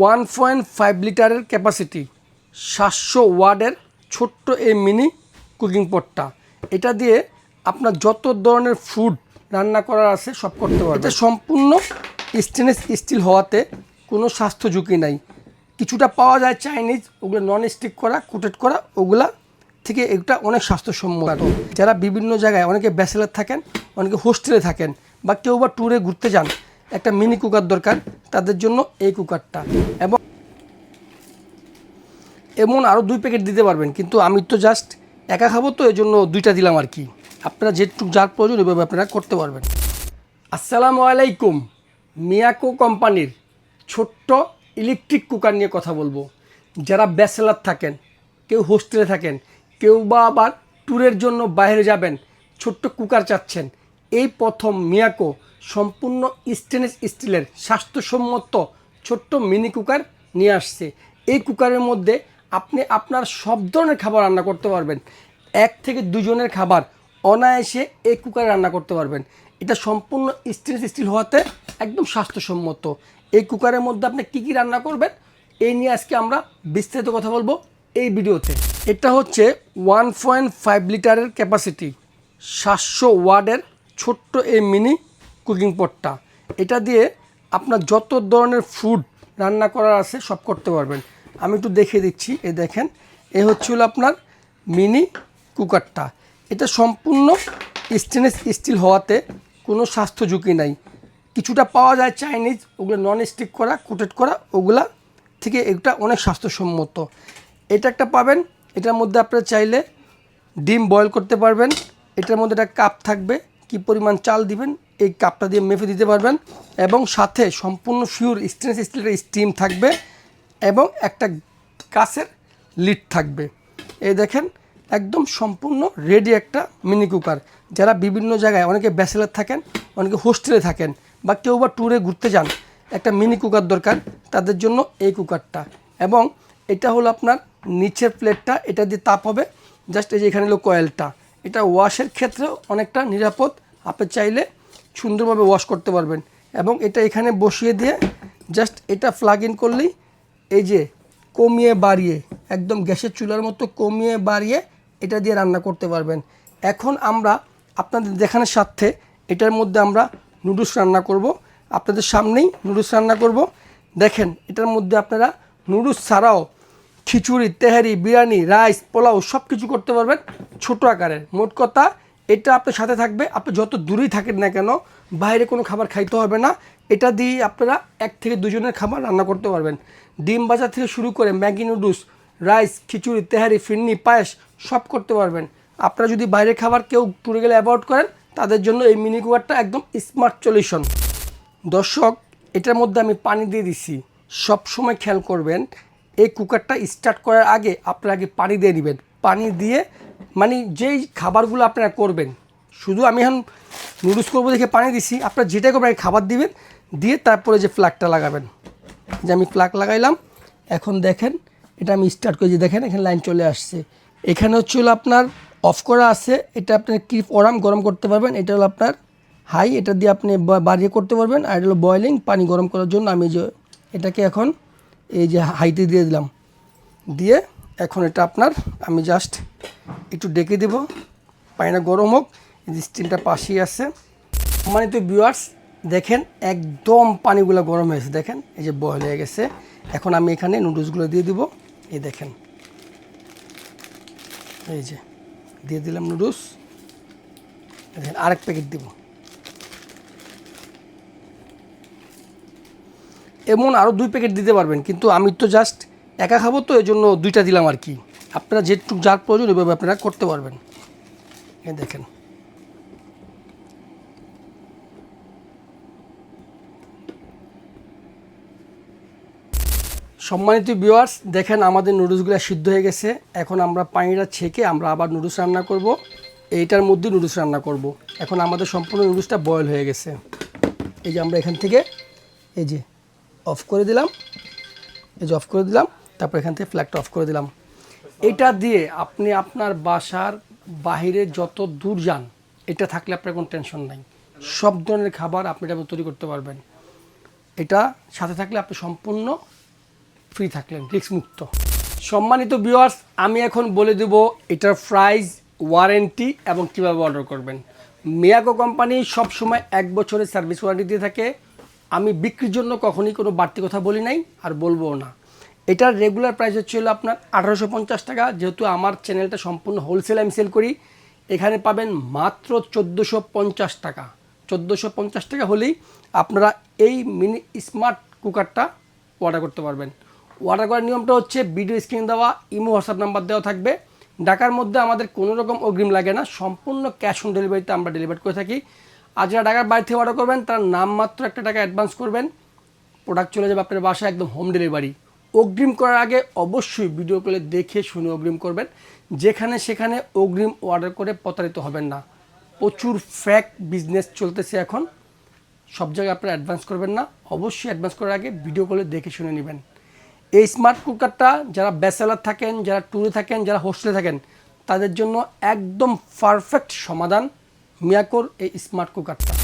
One point five লিটারের capacity সাতশো ওয়ার্ডের ছোট্ট এই মিনি কুকিং পটটা এটা দিয়ে আপনার যত ধরনের ফুড রান্না করার আছে সব করতে পারবেন। এটা সম্পূর্ণ স্টেনলেস স্টিল হওয়াতে কোনো স্বাস্থ্য ঝুঁকি নাই। কিছুটা পাওয়া যায় চাইনিজ ওগুলো নন স্টিক করা কোটেড করা, ওগুলা থেকে এটা অনেক স্বাস্থ্যসম্মত। যারা বিভিন্ন জায়গায় অনেকে ব্যাচেলার থাকেন, অনেকে হোস্টেলে থাকেন, বা কেউ বা ট্যুরে ঘুরতে যান একটা মিনি কুকার দরকার, তাদের জন্য এই কুকারটা এবং এমন আরও দুই প্যাকেট দিতে পারবেন, কিন্তু আমি তো জাস্ট একা খাব তো এই জন্য দুইটা দিলাম আর কি। আপনারা যেটুকু যার প্রয়োজন এভাবে আপনারা করতে পারবেন। আসসালামু আলাইকুম, মিয়াকো কোম্পানির ছোট্ট ইলেকট্রিক কুকার নিয়ে কথা বলব। যারা ব্যাচেলার থাকেন, কেউ হোস্টেলে থাকেন, কেউ বা আবার ট্যুরের জন্য বাইরে যাবেন, ছোট্ট কুকার চাচ্ছেন এই প্রথম মিয়াকো সম্পূর্ণ স্টেনলেস স্টিলের স্বাস্থ্যসম্মত ছোট্ট মিনি কুকার নিয়ে আসছে। এই কুকারের মধ্যে আপনি আপনার সব ধরনের খাবার রান্না করতে পারবেন। এক থেকে দুজনের খাবার অনায়াসে এই কুকারে রান্না করতে পারবেন। এটা সম্পূর্ণ স্টেনলেস স্টিল হওয়াতে একদম স্বাস্থ্যসম্মত। এই কুকারের মধ্যে আপনি কী কী রান্না করবেন, এই নিয়ে আজকে আমরা বিস্তারিত কথা বলব এই ভিডিওতে। এটা হচ্ছে ওয়ান পয়েন্ট ফাইভ লিটারের ক্যাপাসিটি সাতশো ওয়ার্ডের ছোট্ট এই মিনি কুকিং পটটা। এটা দিয়ে আপনার যত ধরনের ফুড রান্না করার আছে সব করতে পারবেন। আমি একটু দেখিয়ে দিচ্ছি, এ দেখেন, এ হচ্ছে হলো আপনার মিনি কুকারটা। এটা সম্পূর্ণ স্টেনলেস স্টিল হওয়াতে কোনো স্বাস্থ্য ঝুঁকি নাই। কিছুটা পাওয়া যায় চাইনিজ ওগুলো নন স্টিক করা কোটেড করা, ওগুলা থেকে এটা অনেক স্বাস্থ্যসম্মত। এটা একটা পাবেন, এটার মধ্যে আপনারা চাইলে ডিম বয়েল করতে পারবেন, এটার মধ্যে একটা কাপ থাকবে কি পরিমাণ চাল দিবেন, এই কাপটা দিয়ে মেপে দিতে পারবেন এবং সাথে সম্পূর্ণ ফিউর স্টেনলেস স্টিলের স্টিম থাকবে এবং একটা কাছের লিড থাকবে। এই দেখেন, একদম সম্পূর্ণ রেডি একটা মিনি কুকার যারা বিভিন্ন জায়গায়, অনেকে ব্যাচেলার থাকেন, অনেকে হোস্টেলে থাকেন বা কেউ বা ট্যুরে ঘুরতে যান, একটা মিনি কুকার দরকার তাদের জন্য এই কুকারটা এবং এটা হলো আপনার নিচের প্লেটটা এটা দিয়ে তাপ হবে জাস্ট এই যে এখানে হলো কয়েলটা এটা ওয়াশের ক্ষেত্রেও অনেকটা নিরাপদ আপনি চাইলে সুন্দরভাবে ওয়াশ করতে পারবেন। এবং এটা এখানে বসিয়ে দিয়ে জাস্ট এটা প্লাগ ইন করলেই এই যে কমিয়ে বাড়িয়ে, একদম গ্যাসের চুলার মতো কমিয়ে বাড়িয়ে এটা দিয়ে রান্না করতে পারবেন। এখন আমরা আপনাদের দেখানোর সাথে এটার মধ্যে আমরা নুডলস রান্না করব। আপনাদের সামনেই নুডলস রান্না করব। দেখেন, এটার মধ্যে আপনারা নুডলস ছাড়াও খিচুড়ি, তেহারি, বিরিয়ানি রাইস পোলাও সব কিছু করতে পারবেন ছোট আকারের। মোট কথা এটা আপনার সাথে থাকবে। আপনি যত দূরেই থাকেন না কেন, বাইরে কোনো খাবার খাইতে হবে না। এটা দিয়ে আপনারা এক থেকে দুজনের খাবার রান্না করতে পারবেন। ডিম বাজার থেকে শুরু করে Maggi noodles, rice, khichdi, tehari, phirni, পায়েস সব করতে পারবেন। আপনারা যদি বাইরের খাবার কেউ টুরে গেলে অ্যাভয়েড করেন, তাদের জন্য এই মিনি কুকারটা একদম স্মার্ট সলিউশন দর্শক, এটার মধ্যে আমি পানি দিয়ে দিছি। সব সময় খেয়াল করবেন, এই কুকারটা স্টার্ট করার আগে আপনারা আগে পানি দিয়ে নেবেন। পানি দিয়ে মানে যেই খাবারগুলো আপনারা করবেন, শুধু আমি এখন নুডলস করব দেখে পানি দিছি, আপনারা যেটা করবেন খাবার দিবেন, দিয়ে তারপরে যে ফ্ল্যাগটা লাগাবেন। যে আমি ফ্ল্যাগ লাগাইলাম, এখন দেখেন, এটা আমি স্টার্ট করেছি, দেখেন এখানে লাইন চলে আসছে। এখানে হচ্ছে হলো আপনার অফ করা আছে, এটা আপনার কি ওরাম গরম করতে পারবেন, এটা হলো আপনার হাই এটা দিয়ে আপনি বাড়িয়ে করতে পারবেন, আর এটা হলো বয়লিং পানি গরম করার জন্য আমি যে, এটাকে এখন এই যে হাইতে দিয়ে দিলাম। দিয়ে এখন এটা আপনার, আমি জাস্ট একটু ডেকে দেব। পানিটা গরম হোক স্টিমটা পাশেই আছে। মানে তো ভিউয়ার্স দেখেন একদম পানিগুলো গরম হয়েছে দেখেন, এই যে বয়ল হয়ে গেছে। এখন আমি এখানে নুডলসগুলো দিয়ে দিব, এই দেখেন। এই যে, দিয়ে দিলাম নুডলস দেখেন, আরেক প্যাকেট দিব। এমন আরও দুই প্যাকেট দিতে পারবেন, কিন্তু আমি তো জাস্ট একা খাব তো এই জন্য দুইটা দিলাম আর কি। আপনারা যেটুকু যার প্রয়োজন এভাবে আপনারা করতে পারবেন। এই দেখেন। সম্মানিত ভিউয়ার্স দেখেন আমাদের নুডলসগুলো সিদ্ধ হয়ে গেছে। এখন আমরা পানিটা ছেঁকে আমরা আবার নুডলস রান্না করব। এইটার মধ্যে নুডলস রান্না করব। এখন আমাদের সম্পূর্ণ নুডলসটা বয়েল হয়ে গেছে। এই যে আমরা এখান থেকে এই যে অফ করে দিলাম। এই যে অফ করে দিলাম। তারপর এখান থেকে ফ্ল্যাগটা অফ করে দিলাম। এটা দিয়ে আপনি আপনার বাসার বাহিরে যত দূর যান, এটা থাকলে আপনার কোনো টেনশন নাই। সব ধরনের খাবার আপনি এটা তৈরি করতে পারবেন। এটা সাথে থাকলে আপনি সম্পূর্ণ ফ্রি থাকলেন রিস্ক মুক্ত। সম্মানিত ভিউয়ার্স আমি এখন বলে দেব এটার প্রাইস ওয়ারেন্টি এবং কীভাবে অর্ডার করবেন। মিয়াকো কোম্পানি সবসময় এক বছরের সার্ভিস ওয়ারেন্টি দিয়ে থাকে। আমি বিক্রির জন্য কখনই কোনো বাড়তি কথা বলি নাই আর বলব না। এটার রেগুলার প্রাইস হচ্ছে হলো আপনার আঠারোশো পঞ্চাশ টাকা। যেহেতু আমার চ্যানেলটা সম্পূর্ণ হোলসেল আমি সেল করি, এখানে পাবেন মাত্র চোদ্দোশো পঞ্চাশ টাকা। চোদ্দোশো পঞ্চাশ টাকা হলেই আপনারা এই মিনি স্মার্ট কুকারটা অর্ডার করতে পারবেন। অর্ডার করার নিয়মটা হচ্ছে ভিডিও স্ক্রিন দেওয়া ইমো হোয়াটসঅ্যাপ নাম্বার দেওয়া থাকবে। ঢাকার মধ্যে আমাদের কোনো রকম অগ্রিম লাগে না, সম্পূর্ণ ক্যাশ অন ডেলিভারিতে আমরা ডেলিভার করে থাকি। আর যারা ঢাকার বাইরে থেকে অর্ডার করবেন, তার নাম মাত্র একটা টাকা অ্যাডভান্স করবেন। প্রোডাক্ট চলে যাবে আপনার বাসায়, একদম হোম ডেলিভারি অগ্রিম করার আগে অবশ্যই ভিডিও কলে দেখে শুনে অগ্রিম করবেন। যেখানে সেখানে অগ্রিম অর্ডার করে প্রতারিত হবেন না। প্রচুর ফ্যাক বিজনেস চলতেছে এখন। সব জায়গায় আপনারা অ্যাডভান্স করবেন না। অবশ্যই অ্যাডভান্স করার আগে ভিডিও কলে দেখে শুনে নেবেন। এই স্মার্ট কুকারটা যারা ব্যাচেলার থাকেন, যারা ট্যুরে থাকেন, যারা হোস্টেলে থাকেন, তাদের জন্য একদম পারফেক্ট সমাধান মিয়াকোর এই স্মার্ট কুকারটা